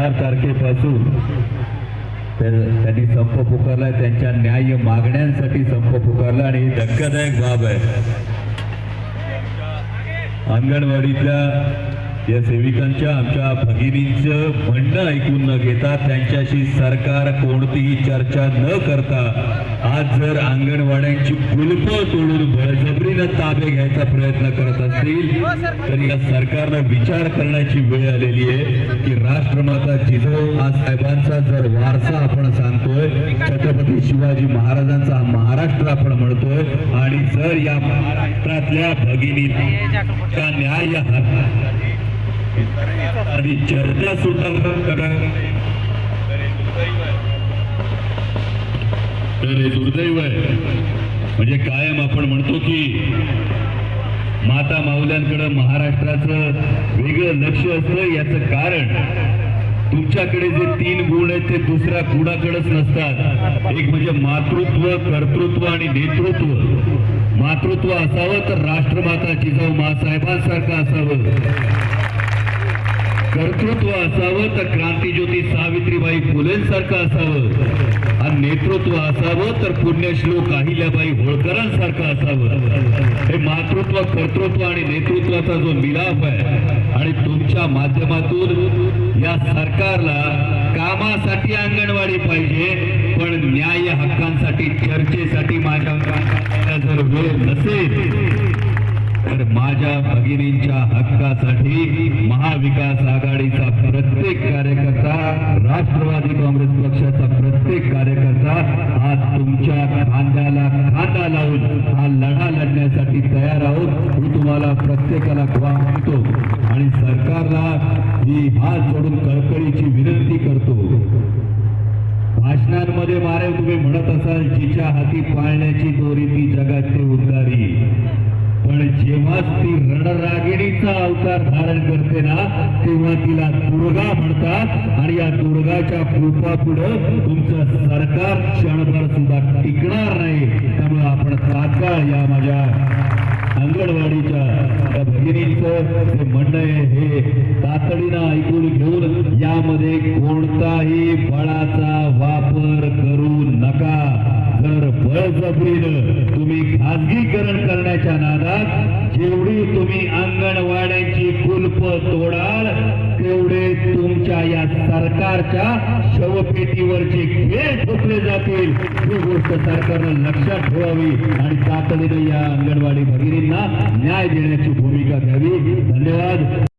चार तारखेपासून त्या- त्यांनी संप पुकारला त्यांच्या न्याय मागण्यांसाठी संप पुकारला आणि ही धक्कादायक बाब आहे. अंगणवाडीतल्या या सेविकांच्या आमच्या भगिनींचं म्हणणं ऐकून न घेता त्यांच्याशी सरकार कोणतीही चर्चा न करता आज जर अंगणवाड्यांची कुलप तोडून जर ताबे घ्यायचा प्रयत्न करत असतील तर या सरकारनं विचार करण्याची वेळ आलेली आहे की राष्ट्रमाता जिजाऊ आज साहेबांचा जर वारसा आपण सांगतोय छत्रपती शिवाजी महाराजांचा महाराष्ट्र आपण म्हणतोय आणि जर या महाराष्ट्रातल्या भगिनी का न्याय हा आणि चर्चा सुद्धा करा तर हे दुर्दैव आहे. म्हणजे कायम आपण म्हणतो की माता माऊल्यांकडे महाराष्ट्राचं वेगळं लक्ष असतं याचं कारण तुमच्याकडे जे तीन गुण आहेत ते दुसऱ्या गुणाकडेच नसतात. एक म्हणजे मातृत्व कर्तृत्व आणि नेतृत्व. मातृत्व असावं तर राष्ट्रमाता जिजाऊ मासाहेबांसारखं असावं. कर्तृत्व असावं तर क्रांतीज्योती सावित्रीबाई फुलेंसारखं असावं. नेतृत्व असावं तर पुण्यश्लोक अहिल्याबाई होळकरांसारखं असावं. हे मातृत्व कर्तृत्व आणि नेतृत्वाचा जो मिलाप आहे आणि तुमच्या माध्यमातून या सरकारला कामासाठी अंगणवाडी पाहिजे पण न्याय हक्कांसाठी चर्चेसाठी माझ्या जर वेळ नसेल तर माझ्या भगिनींच्या हक्कासाठी महाविकास आघाडीचा प्रत्येक कार्यकर्ता राष्ट्रवादी काँग्रेस पक्षाचा प्रत्येक कार्यकर्ता आज तुमच्या खांद्याला खांदा हा लढा लढण्यासाठी तयार आहोत. मी तुम्हाला प्रत्येकाला देतो आणि सरकारला ही हात जोडून कळकळीची विनंती करतो. भाषणांमध्ये मारे तुम्ही म्हणत असाल जिच्या हाती पाळण्याची दोरी ती जगात ते उद्गारी. पण जेव्हा ती रणरागिणीचा अवतार धारण करते ना तेव्हा तिला दुर्गा म्हणतात आणि या दुर्गाच्या कृपा कृपापुढं तुमचं सरकार क्षणभर सुद्धा टिकणार तात्काळ या माझ्या अंगणवाडीच्या त्या भगिनींचं जे म्हणणं आहे हे तातडीनं ऐकून घेऊन यामध्ये कोणताही बळाचा वापर करू नका. जर बळजबरीनं तुम्ही खाजगीकरण करण्याच्या नादात जेवढी तुम्ही अंगणवाड्यांची सरकारच्या शवपेटीवरचे खेळ ठोकले जातील. ही गोष्ट सरकारनं लक्षात ठेवावी आणि तातडीने या अंगणवाडी भगिनींना न्याय देण्याची भूमिका घ्यावी. धन्यवाद.